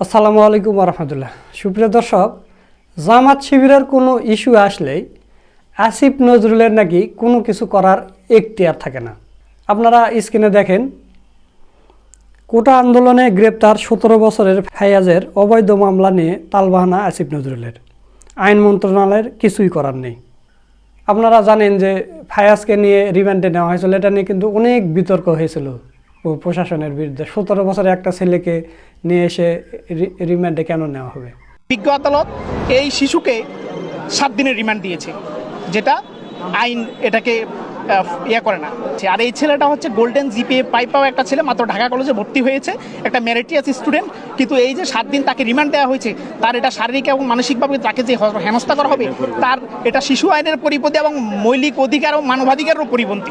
আসসালামু আলাইকুম রহমতুল্লাহ সুপ্রিয় দর্শক, জামাত শিবিরের কোনো ইস্যু আসলেই আসিফ নজরুলের নাকি কোনো কিছু করার এখতিয়ার থাকে না। আপনারা স্ক্রিনে দেখেন, কোটা আন্দোলনে গ্রেপ্তার সতেরো বছরের ফায়াজের অবৈধ মামলা নিয়ে তালবাহানা আসিফ নজরুলের। আইন মন্ত্রণালয়ের কিছুই করার নেই। আপনারা জানেন যে ফায়াজকে নিয়ে রিমান্ডে নেওয়া হয়েছিল, এটা নিয়ে কিন্তু অনেক বিতর্ক হয়েছিল। ও প্রশাসনের বিরুদ্ধে। সতেরো বছরের একটা ছেলেকে নিয়ে এসে রিমান্ডে কেন নেওয়া হবে? বিজ্ঞ আদালত এই শিশুকে সাত দিনের রিমান্ড দিয়েছে, যেটা আইন এটাকে ইয়ে করে না। আর এই ছেলেটা হচ্ছে গোল্ডেন জিপিএ পাওয়া একটা ছেলে, মাত্র ঢাকা কলেজে ভর্তি হয়েছে, একটা মেরিটিয়াস স্টুডেন্ট কিন্তু এই যে সাত দিন তাকে রিমান্ড দেওয়া হয়েছে, তার এটা শারীরিক এবং মানসিকভাবে তাকে যে হেনস্থা করা হবে, তার এটা শিশু আইনের পরিপন্থী এবং মৌলিক অধিকার এবং মানবাধিকারেরও পরিপন্থী।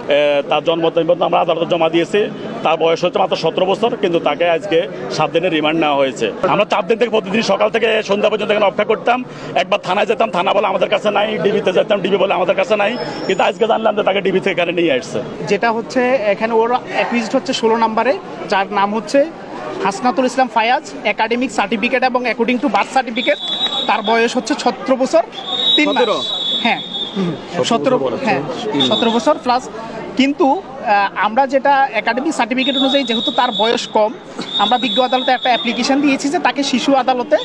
তার জন্ম আমরা আদালতে জমা দিয়েছি। তার বয়স হচ্ছে মাত্র সতেরো বছর, কিন্তু তাকে আজকে সাত দিনের রিমান্ড নেওয়া হয়েছে। আমরা চার দিন থেকে প্রতিদিন সকাল থেকে সন্ধ্যা পর্যন্ত এখানে অপেক্ষা করতাম। একবার থানায় যেতাম, থানা বলে আমাদের কাছে নাই ডিবিতে যেতাম ডিবি বলে আমাদের কাছে নাই। কিন্তু আজকে জানলাম যে তাকে ডিবি থেকে এখানে নিয়ে আসছে। যেটা হচ্ছে এখানে ওর অ্যাকুইজড হচ্ছে ষোলো নম্বরে যার নাম হচ্ছে হাসনাতুল ইসলাম ফায়াজ একাডেমিক সার্টিফিকেট এবং অ্যাকর্ডিং টু বার্থ সার্টিফিকেট তার বয়স হচ্ছে সতেরো বছর তিন মাস। হ্যাঁ। সতেরো হ্যাঁ সতেরো বছর প্লাস কিন্তু আমরা যেটা একাডেমিক সার্টিফিকেট অনুযায়ী যেহেতু তার বয়স কম আমরা বিজ্ঞ আদালতে একটা অ্যাপ্লিকেশন দিয়েছি যে তাকে শিশু আদালতে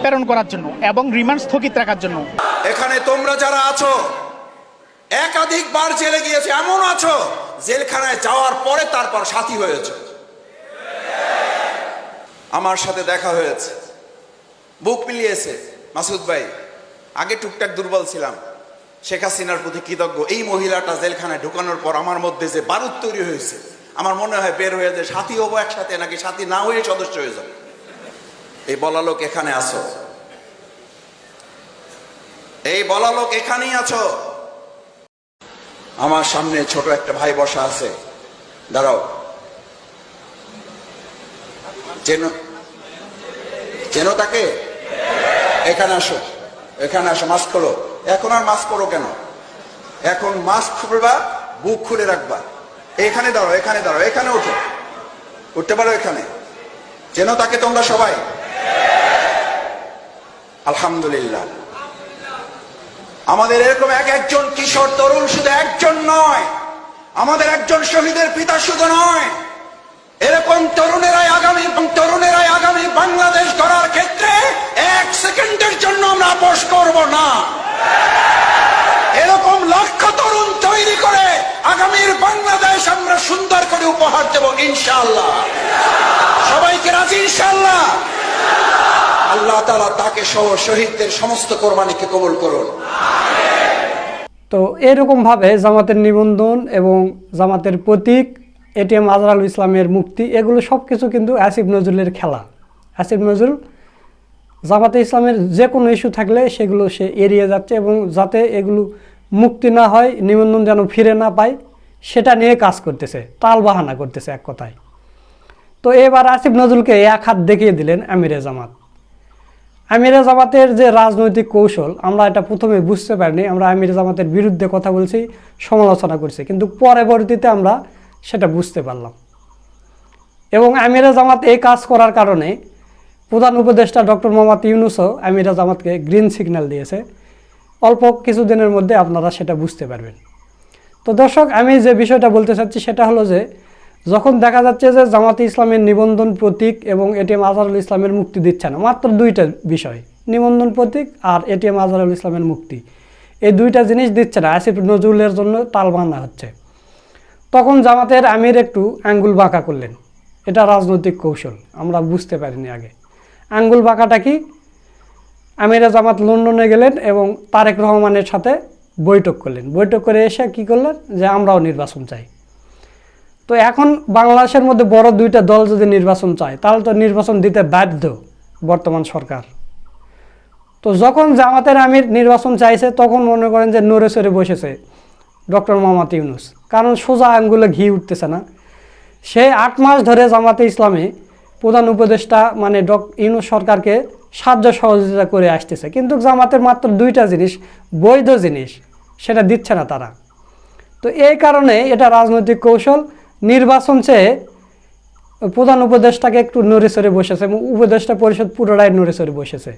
প্রেরণ করার জন্য এবং রিমান্ড স্থগিত রাখার জন্য। এখানে তোমরা যারা আছো একাধিকবার জেলে গিয়েছে, এমন আছো, জেলখানায় যাওয়ার পরে তারপর সাথী হয়েছে। আমার সাথে দেখা হয়েছে। বুক মিলিয়েছে, মাসুদ ভাই। আগে টুকটাক দুর্বল ছিলাম। শেখ হাসিনার প্রতি কৃতজ্ঞ। এই মহিলাটা জেলখানায় ঢুকানোর পর আমার মধ্যে যে বারুদ তৈরি হয়েছে, আমার মনে হয় বের হয়ে যে সাথী হব একসাথে, নাকি সাথী না হয়ে সদস্য হয়ে যাব। এই বলা লোক এখানে আছো। এই বলা লোক এখানেই আছো। আমার সামনে ছোট একটা ভাই বসা আছে। দাঁড়াও। চেনো তাকে? এখানে আসো। এখানে আসো, মাস্ক খোলো। এখন আর মাস্ক করো কেন? এখন মাস্ক খুলবা, বুক খুলে রাখবা। এখানে দাঁড়াও এখানে দাঁড়াও, এখানে ওঠো উঠতে পারো এখানে। চেনো তাকে তোমরা সবাই? আলহামদুলিল্লাহ। আমাদের এরকম এক একজন কিশোর তরুণ শুধু একজন নয়। আমাদের একজন শহীদের পিতা শুধু নয়। এরকম তরুণেরাই আগামী তরুণেরাই আগামী বাংলাদেশ গড়ার ক্ষেত্রে এক সেকেন্ডের জন্য আমরা আপোষ করব না। এরকম লক্ষ তরুণ তৈরি করে আগামীর বাংলাদেশ আমরা সুন্দর করে উপহার দেব, ইনশাআল্লাহ। সবাইকে রাজি, ইনশাআল্লাহ। আল্লাহ তাআলা তাকে সহ শহীদদের সমস্ত কোরবানিকে কবুল করুন। তো এরকমভাবে জামাতের নিবন্ধন এবং জামাতের প্রতীক, এটিএম আজরাল ইসলামের মুক্তি, এগুলো সব কিছু কিন্তু আসিফ নজরুলের খেলা। আসিফ নজরুল, জামাতে ইসলামের যে কোনো ইস্যু থাকলে সেগুলো সে এড়িয়ে যাচ্ছে এবং যাতে এগুলো মুক্তি না হয়, নিবন্ধন যেন ফিরে না পায়, সেটা নিয়ে কাজ করতেছে, তাল বাহানা করতেছে এক কথায়। তো এবার আসিফ নজরুলকে এক হাত দেখিয়ে দিলেন আমিরে জামাত। আমিরে জামাতের যে রাজনৈতিক কৌশল, আমরা এটা প্রথমে বুঝতে পারিনি, আমরা আমিরে জামাতের বিরুদ্ধে কথা বলছি, সমালোচনা করছি, কিন্তু পরবর্তীতে আমরা সেটা বুঝতে পারলাম। এবং আমিরে জামাত এই কাজ করার কারণে প্রধান উপদেষ্টা ডক্টর মোহাম্মদ ইউনুসও আমিরে জামাতকে গ্রিন সিগন্যাল দিয়েছে। অল্প কিছুদিনের মধ্যে আপনারা সেটা বুঝতে পারবেন। তো দর্শক, আমি যে বিষয়টা বলতে চাচ্ছি সেটা হলো যে যখন দেখা যাচ্ছে যে জামাতে ইসলামের নিবন্ধন প্রতীক এবং এটিএম আজহারুল ইসলামের মুক্তি দিচ্ছে না, মাত্র দুইটা বিষয়, নিবন্ধন প্রতীক আর এটিএম আজহারুল ইসলামের মুক্তি। এই দুইটা জিনিস দিচ্ছে না, আসিফ নজরুলের জন্য তাল বাঁধা হচ্ছে। তখন জামাতের আমির একটু আঙ্গুল বাঁকা করলেন। এটা রাজনৈতিক কৌশল, আমরা বুঝতে পারিনি আগে। আঙ্গুল বাঁকাটা কি? আমিরা জামাত লন্ডনে গেলেন এবং তারেক রহমানের সাথে বৈঠক করলেন। বৈঠক করে এসে কি করলেন? যে আমরাও নির্বাচন চাই। তো এখন বাংলাদেশের মধ্যে বড় দুইটা দল যদি নির্বাচন চায়, তাহলে তো নির্বাচন দিতে বাধ্য বর্তমান সরকার। তো যখন জামাতের আমির নির্বাচন চাইছে, তখন মনে করেন যে নড়ে সরে বসেছে ডক্টর মোহাম্মদ ইউনুস। কারণ সোজা আঙ্গুলে ঘি উঠতেছে না। সে আট মাস ধরে জামাতে ইসলামে প্রধান উপদেষ্টা মানে ডক ইউনুস সরকারকে সাহায্য সহযোগিতা করে আসতেছে। কিন্তু জামাতের মাত্র দুইটা জিনিস, বৈধ জিনিস, সেটা দিচ্ছে না তারা। তো এই কারণে এটা রাজনৈতিক কৌশল নির্বাচন চেয়ে প্রধান উপদেষ্টাকে একটু নড়ে সরে বসেছে এবং উপদেষ্টা পরিষদ পুরোটাই নড়ে সরে বসেছে।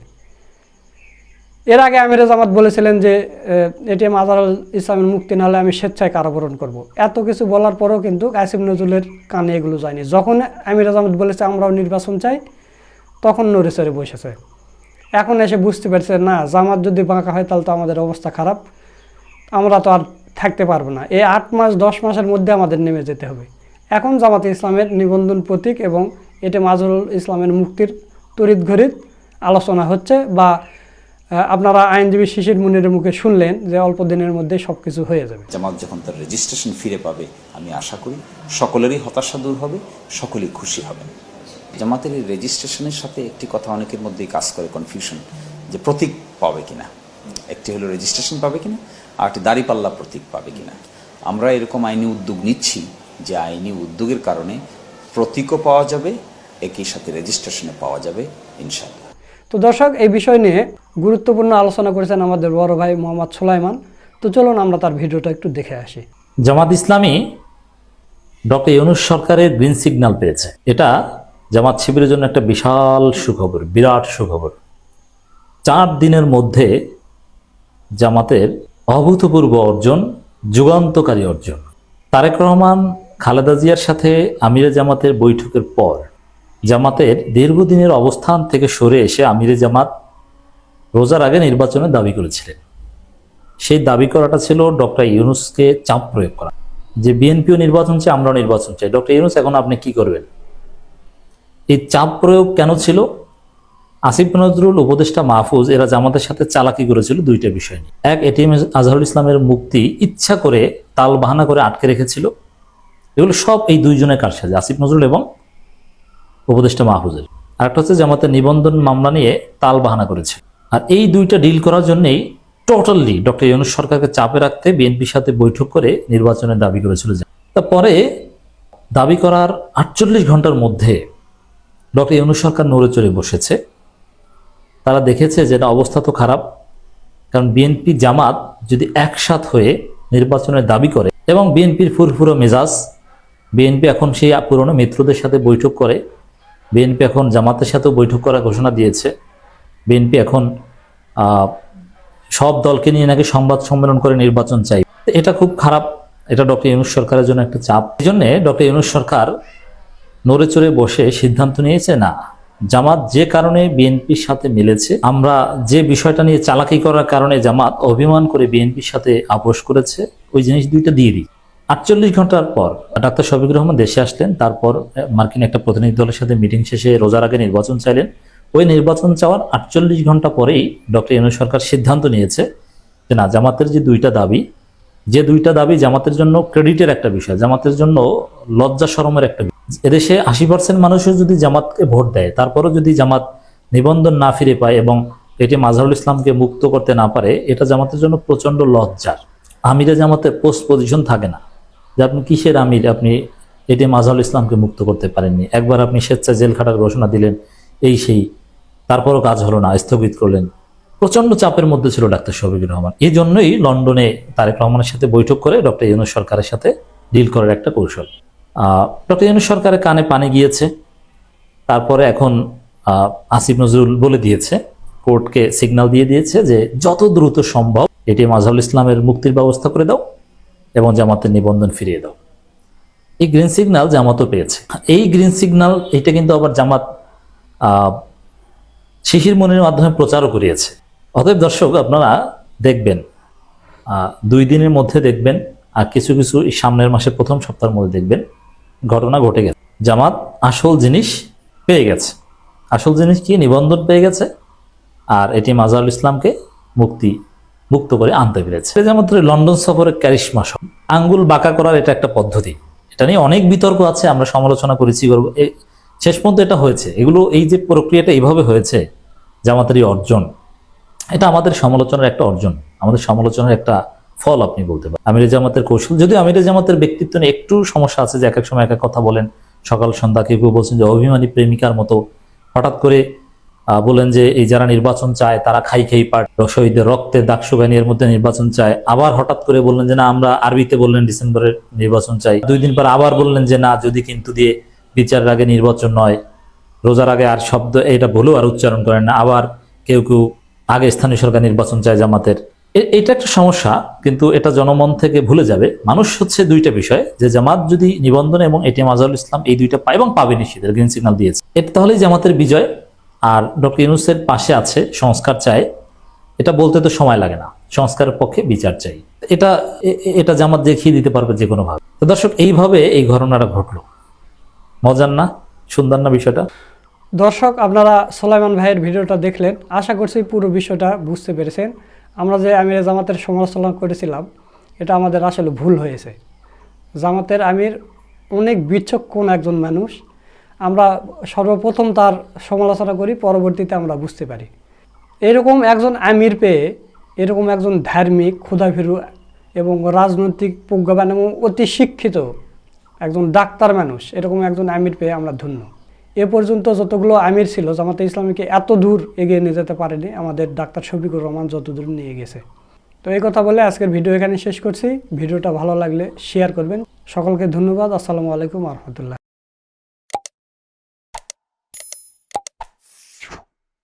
এর আগে আমির জামাত বলেছিলেন যে এটিএম আজহারুল ইসলামের মুক্তি না হলে আমি স্বেচ্ছায় কারাবরণ করব। এত কিছু বলার পরেও কিন্তু আসিফ নজরুলের কানে এগুলো যায়নি। যখন আমির জামাত বলেছে আমরাও নির্বাচন চাই, তখন নড়ে সরে বসেছে। এখন এসে বুঝতে পারছে, না, জামাত যদি বাঁকা হয় তাহলে তো আমাদের অবস্থা খারাপ। আমরা তো আর থাকতে পারব না। এই আট মাস, দশ মাসের মধ্যে আমাদের নেমে যেতে হবে। এখন জামাতে ইসলামের নিবন্ধন প্রতীক এবং এটি মাজরুল ইসলামের মুক্তির তড়িৎ ঘড়িৎ আলোচনা হচ্ছে বা আপনারা আইনজীবী শিশির মুনিরের মুখে শুনলেন যে অল্প দিনের মধ্যে সব কিছু হয়ে যাবে। জামাত যখন তার রেজিস্ট্রেশন ফিরে পাবে, আমি আশা করি সকলেরই হতাশা দূর হবে, সকলেই খুশি হবেন জামাতের এই রেজিস্ট্রেশনের সাথে একটি কথা অনেকের মধ্যেই কাজ করে কনফিউশন যে প্রতীক পাবে কিনা। একটি হলো রেজিস্ট্রেশন পাবে কিনা আর একটি দাঁড়িপাল্লা প্রতীক পাবে কিনা। আমরা এরকম আইনি উদ্যোগ নিচ্ছি যে আইনি উদ্যোগের কারণে প্রতীকও পাওয়া যাবে একই সাথে রেজিস্ট্রেশনে পাওয়া যাবে ইনশাআল্লাহ। তো দর্শক এই বিষয় নিয়ে গুরুত্বপূর্ণ আলোচনা করেছেন আমাদের বড় ভাই মোহাম্মদ সোলাইমান। তো চলুন আমরা তার ভিডিওটা একটু দেখে আসি। জামাত ইসলামী ডক্টর ইউনুস সরকারের গ্রিন সিগন্যাল পেয়েছে। এটা জামাত শিবিরের জন্য একটা বিশাল সুখবর বিরাট সুখবর। চার দিনের মধ্যে জামাতের অভূতপূর্ব অর্জন, যুগান্তকারী অর্জন। তারেক রহমান, খালেদা জিয়ার সাথে আমিরে জামাতের বৈঠকের পর জামাতের দীর্ঘদিনের অবস্থান থেকে সরে এসে আমিরে জামাত রোজার আগে নির্বাচনের দাবি করেছিলেন। সেই দাবি করাটা ছিল ডক্টর ইউনুসকে চাপ প্রয়োগ করা। যে বিএনপিও নির্বাচন চাই আমরাও নির্বাচন চাই। ডক্টর ইউনুস, এখন আপনি কি করবেন? এই চাপ প্রয়োগ কেন ছিল? আসিফ নজরুল, উপদেষ্টা মাহফুজ, এরা জামাতের সাথে চালাকি করেছিল দুইটা বিষয় নিয়ে। এক, এটিএম আজহারুল ইসলামের মুক্তি ইচ্ছা করে তাল বাহানা করে আটকে রেখেছিল। এগুলো সব এই দুইজনের কার কারসাজি, আসিফ নজরুল এবং উপদেষ্টা মাহফুজের। আরেকটা হচ্ছে জামাতের নিবন্ধন মামলা নিয়ে তাল বাহানা করেছে আর এই দুইটা ডিল করার জন্যই টোটালি ডক্টর ইউনুস সরকারকে চাপে রাখতে বিএনপির সাথে বৈঠক করে নির্বাচনের দাবি করেছিল। তারপরে দাবি করার আটচল্লিশ ঘণ্টার মধ্যে ডক্টর ইউনুস সরকার নড়ে চড়ে বসেছে। তারা দেখেছে যে না অবস্থা তো খারাপ, কারণ বিএনপি জামাত যদি একসাথ হয়ে নির্বাচনের দাবি করে এবং বিএনপির ফুরফুরো মেজাজ বিএনপি এখন সেই পুরনো মিত্রদের সাথে বৈঠক করে বিএনপি এখন জামাতের সাথেও বৈঠক করার ঘোষণা দিয়েছে বিএনপি এখন সব দলকে নিয়ে নাকি সংবাদ সম্মেলন করে নির্বাচন চাই। এটা খুব খারাপ, এটা ডক্টর ইউনুস সরকারের জন্য একটা চাপ। এই জন্য ডক্টর ইউনুস সরকার নড়ে চড়ে বসে সিদ্ধান্ত নিয়েছে, না জামাত যে কারণে বিএনপির সাথে মিলেছে, আমরা যে বিষয়টা নিয়ে চালাকি করার কারণে জামাত অভিমান করে বিএনপির সাথে আপোষ করেছে, ওই জিনিস দুইটা দিয়ে দিই। আটচল্লিশ ঘণ্টার পর ডাক্তার শফিকুর রহমান দেশে আসলেন, তারপর মার্কিন একটা প্রতিনিধি দলের সাথে মিটিং শেষে রোজার আগে নির্বাচন চাইলেন। ওই নির্বাচন চাওয়ার আটচল্লিশ ঘণ্টা পরেই ডক্টর ইউনুস সরকার সিদ্ধান্ত নিয়েছে যে না, জামাতের যে দুইটা দাবি, যে দুইটা দাবি জামাতের জন্য ক্রেডিটের একটা বিষয়, জামাতের জন্য লজ্জা শরমের একটা বিষয় এদেশে আশি পার্সেন্ট মানুষও যদি জামাতকে ভোট দেয়, তারপরও যদি জামাত নিবন্ধন না ফিরে পায় এবং এটি মাজহারুল ইসলামকে মুক্ত করতে না পারে, এটা জামাতের জন্য প্রচণ্ড লজ্জার। আমিরে জামাতের পোস্ট পজিশন থাকে না। যে আপনি কিসের আমির? আপনি এটি মাজহারুল ইসলামকে মুক্ত করতে পারেননি। একবার আপনি স্বেচ্ছায় জেল খাটার ঘোষণা দিলেন, এই সেই, তারপরও কাজ হলো না, স্থগিত করলেন। প্রচণ্ড চাপের মধ্যে ছিল ডাক্তার শফিকুর রহমান। এই জন্যই লন্ডনে তারেক রহমানের সাথে বৈঠক করে ডক্টর ইউনুস সরকারের সাথে ডিল করার একটা কৌশল। ইউনুস সরকারের কানে পানি গিয়েছে। তারপরে এখন আসিফ নজরুল বলে দিয়েছে, কোর্টকে সিগন্যাল দিয়ে দিয়েছে যে যত দ্রুত সম্ভব এটি মাজহারুল ইসলামের মুক্তির ব্যবস্থা করে দাও এবং জামাতের নিবন্ধন ফিরিয়ে দাও। এই গ্রিন সিগনাল জামাতও পেয়েছে। এই গ্রিন সিগনাল এটা কিন্তু আবার জামাত শিশির মনের মাধ্যমে প্রচারও করিয়েছে। অতএব দর্শক, আপনারা দেখবেন দুই দিনের মধ্যে দেখবেন, আর কিছু কিছু সামনের মাসের প্রথম সপ্তাহের মধ্যে দেখবেন। ঘটনা ঘটে গেছে। জামাত আসল জিনিস পেয়ে গেছে। আসল জিনিস কি? নিবন্ধন পেয়ে গেছে আর এটি মাজারুল ইসলামকে মুক্তি, মুক্ত করে আনতে পেরেছে। যেমন লন্ডন সফরের ক্যারিশমা সব আঙ্গুল বাঁকা করার এটা একটা পদ্ধতি। এটা নিয়ে অনেক বিতর্ক আছে, আমরা সমালোচনা করেছি শেষ পর্যন্ত এটা হয়েছে। এগুলো এই যে প্রক্রিয়াটা এইভাবে হয়েছে, জামাতেরই অর্জন। এটা আমাদের সমালোচনার একটা অর্জন, আমাদের সমালোচনার একটা ফল আপনি বলতে পারেন। আমির জামাতের কৌশল, যদিও আমির জামাতের ব্যক্তিত্ব নিয়ে একটু সমস্যা আছে যে এক এক সময় এক এক কথা বলেন। সকাল, সন্ধ্যা কেউ কেউ বলছেন যে অভিমানী প্রেমিকার মতো। হঠাৎ করে বলেন যে এই যারা নির্বাচন চায়, তারা খাই খাই পাট শহীদের রক্তে এর মধ্যে নির্বাচন চায়। আবার হঠাৎ করে বললেন যে না, আমরা আরবিতে বললেন ডিসেম্বরের নির্বাচন চাই। দুই দিন পর আবার বললেন যে না, যদি কিন্তু দিয়ে বিচারের আগে নির্বাচন নয়, রোজার আগে আর শব্দ এটা বলেও আর উচ্চারণ করেন না। আবার কেউ কেউ আগে স্থানীয় সরকার নির্বাচন চায় জামাতের। এটা একটা সমস্যা, কিন্তু এটা জনমন থেকে ভুলে যাবে। মানুষ হচ্ছে দুইটা বিষয়, যে জামাত যদি নিবন্ধন এবং এটিএম আজহারুল ইসলাম এই দুইটা পায় এবং পাবে নিশ্চিত গ্রিন সিগন্যাল দিয়েছে। এটা তাহলেই জামাতের বিজয়। আর ডক্টর ইউনুসের পাশে আছে, সংস্কার চায়। এটা বলতে তো সময় লাগে না। সংস্কারের পক্ষে বিচার চাই। এটা এটা জামাত দেখিয়ে দিতে পারবে যে কোনো ভাবে। তো দর্শক, এইভাবে এই ঘটনাটা ঘটলো। মজার না? সুন্দর না বিষয়টা? দর্শক, আপনারা সোলাইমান ভাইয়ের ভিডিওটা দেখলেন। আশা করছি পুরো বিষয়টা বুঝতে পেরেছেন। আমরা যে আমির জামাতের সমালোচনা করেছিলাম, এটা আমাদের আসলে ভুল হয়েছে। জামাতের আমির অনেক বিচক্ষণ একজন মানুষ। আমরা সর্বপ্রথম তার সমালোচনা করি, পরবর্তীতে আমরা বুঝতে পারি। এরকম একজন আমির পেয়ে, এরকম একজন ধার্মিক, ক্ষুধাভীরু এবং রাজনৈতিক প্রজ্ঞাবান এবং অতি শিক্ষিত একজন ডাক্তার মানুষ, এরকম একজন আমির পেয়ে আমরা ধন্য। এ পর্যন্ত যতগুলো আমির ছিল, জামাতে ইসলামীকে এত দূর এগিয়ে নিয়ে যেতে পারেনি, আমাদের ডাক্তার শফিকুর রহমান যত দূর নিয়ে গেছে। তো এই কথা বলে আজকের ভিডিও এখানে শেষ করছি। ভিডিওটা ভালো লাগলে শেয়ার করবেন। সকলকে ধন্যবাদ। আসসালামু আলাইকুম রহমতুল্লাহ।